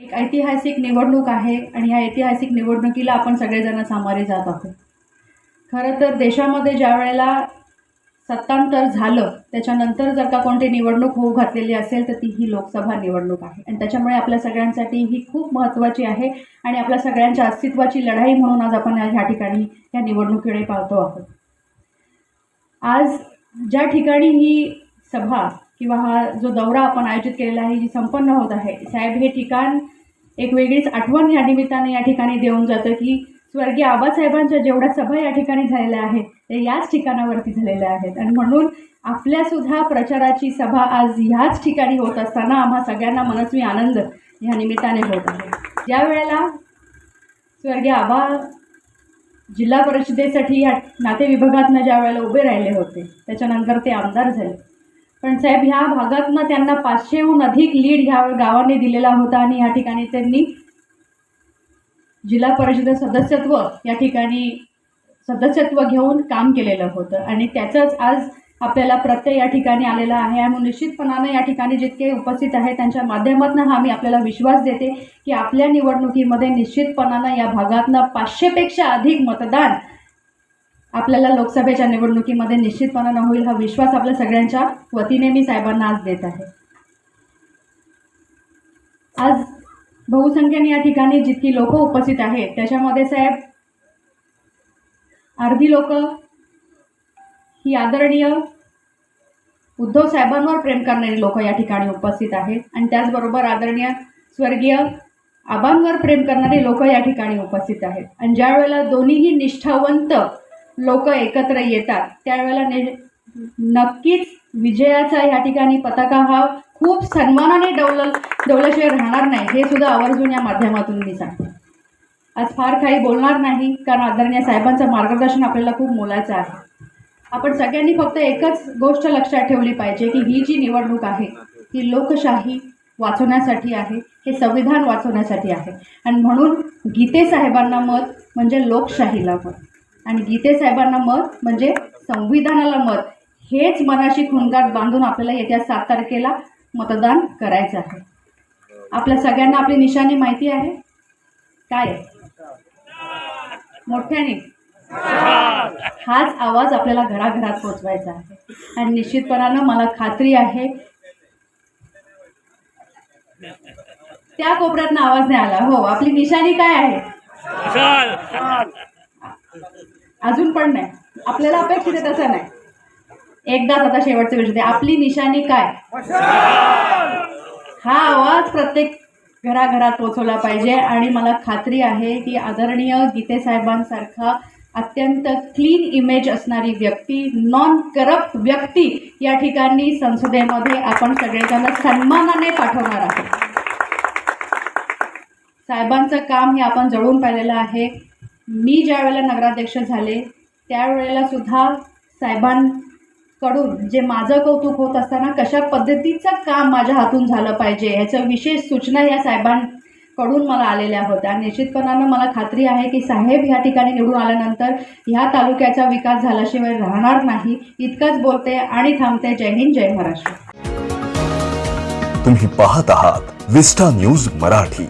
एक ऐतिहासिक निवडणूक आहे आणि ह्या ऐतिहासिक निवडणुकीला आपण सगळेजण सामोरे जात आहोत. खरं तर देशामध्ये ज्या वेळेला सत्तांतर झालं त्याच्यानंतर जर का कोणती निवडणूक होऊ घातलेली असेल तर ती ही लोकसभा निवडणूक आहे. आणि त्याच्यामुळे आपल्या सगळ्यांसाठी ही खूप महत्त्वाची आहे आणि आपल्या सगळ्यांच्या अस्तित्वाची लढाई म्हणून आज आपण या ह्या ठिकाणी या निवडणुकीकडे पाहतो आहोत. आज ज्या ठिकाणी ही सभा किंवा हा जो दौरा आपण आयोजित केलेला आहे जी संपन्न होत आहे साहेब हे ठिकाण एक वेगळीच आठवण या निमित्ताने या ठिकाणी देऊन जातं की स्वर्गीय आबासाहेबांच्या जेवढ्या सभा या ठिकाणी झालेल्या आहेत ते याच ठिकाणावरती झालेल्या आहेत. आणि म्हणून आपल्यासुद्धा प्रचाराची सभा आज ह्याच ठिकाणी होत असताना आम्हा सगळ्यांना मनस्वी आनंद ह्या निमित्ताने होत आहे. ज्या वेळेला स्वर्गीय आबा जिल्हा परिषदेसाठी या नाते विभागातनं ज्या वेळेला उभे राहिले होते त्याच्यानंतर ते आमदार झाले. पण साहेब ह्या भागातनं त्यांना पाचशेहून अधिक लीड ह्या गावाने दिलेला होता आणि या ठिकाणी त्यांनी जिल्हा परिषद सदस्यत्व या ठिकाणी सदस्यत्व घेऊन काम केलेलं होतं. आणि त्याचंच आज आपल्याला प्रत्यय या ठिकाणी आलेला आहे. आणि निश्चितपणानं या ठिकाणी जितके उपस्थित आहे त्यांच्या माध्यमातून हा मी आपल्याला विश्वास देते की आपल्या निवडणुकीमध्ये निश्चितपणानं या भागातनं पाचशेपेक्षा अधिक मतदान आपल्याला लोकसभेच्या निवडणुकीमध्ये निश्चितपणानं होईल हा विश्वास आपल्या सगळ्यांच्या वतीने मी साहेबांना आज देत आहे. आज बहुसंख्येने या ठिकाणी जितकी लोक उपस्थित आहेत त्याच्यामध्ये साहेब अर्धी लोक ही आदरणीय उद्धव साहेबांवर प्रेम करणारी लोक या ठिकाणी उपस्थित आहेत आणि त्याचबरोबर आदरणीय स्वर्गीय आबांवर प्रेम करणारे लोक या ठिकाणी उपस्थित आहेत. आणि ज्या वेळेला दोन्हीही निष्ठावंत लोक एकत्र येतात. त्यावेळेला ने नक्कीच विजयाचा या ठिकाणी पताका हा खूप सन्मानाने डवल डवल्याशिवाय राहणार नाही. हे सुद्धा आवर्जून या माध्यमातून मी सांगते. आज फार काही बोलणार नाही कारण आदरणीय साहेबांचं मार्गदर्शन आपल्याला खूप मोलाचं आहे. आपण सगळ्यांनी फक्त एकच गोष्ट लक्षात ठेवली पाहिजे की ही जी निवडणूक आहे ही लोकशाही वाचवण्यासाठी आहे हे संविधान वाचवण्यासाठी आहे. आणि म्हणून गीते साहेबांना मत म्हणजे लोकशाहीला मत. आणि गीते साहेबांना मत म्हणजे संविधानाला मत हेच मनाशी खुणगाट बांधून आपल्याला येत्या सात तारखेला मतदान करायचं आहे. आपल्या सगळ्यांना आपली निशाणी माहिती आहे? काय? मोठ्याने? हाच आवाज आपल्याला घराघरात पोचवायचा आहे. आणि निश्चितपणानं मला खात्री आहे त्या कोपऱ्यातनं आवाज नाही आला. हो आपली निशाणी काय आहे? अजून पण नाही. आपल्याला अपेक्षित आहे तसं नाही. एकदाच आता शेवटचं विषय आपली निशाणी काय? हा आवाज प्रत्येक घराघरात पोचवला पाहिजे. आणि मला खात्री आहे की आदरणीय गीते साहेबांसारखा अत्यंत क्लीन इमेज असणारी व्यक्ती नॉन करप्ट व्यक्ती या ठिकाणी संसदेमध्ये आपण सगळेजण सन्मानाने पाठवणार आहोत. साहेबांचं काम हे आपण जवळून पाहिलेलं आहे. मी ज्या वेळेला नगराध्यक्ष झाले त्यावेळेला सुद्धा साहेबांकडून जे माझं कौतुक होत असताना कशा पद्धतीचं काम माझ्या हातून झालं पाहिजे ह्याचं विशेष सूचना या साहेबांकडून मला आलेल्या होत्या. निश्चितपणानं मला खात्री आहे की साहेब ह्या ठिकाणी निवडून आल्यानंतर ह्या तालुक्याचा विकास झाल्याशिवाय राहणार नाही. इतकंच बोलते आणि थांबते. जय हिंद जय महाराष्ट्र. तुम्ही पाहत आहात विस्टा न्यूज मराठी.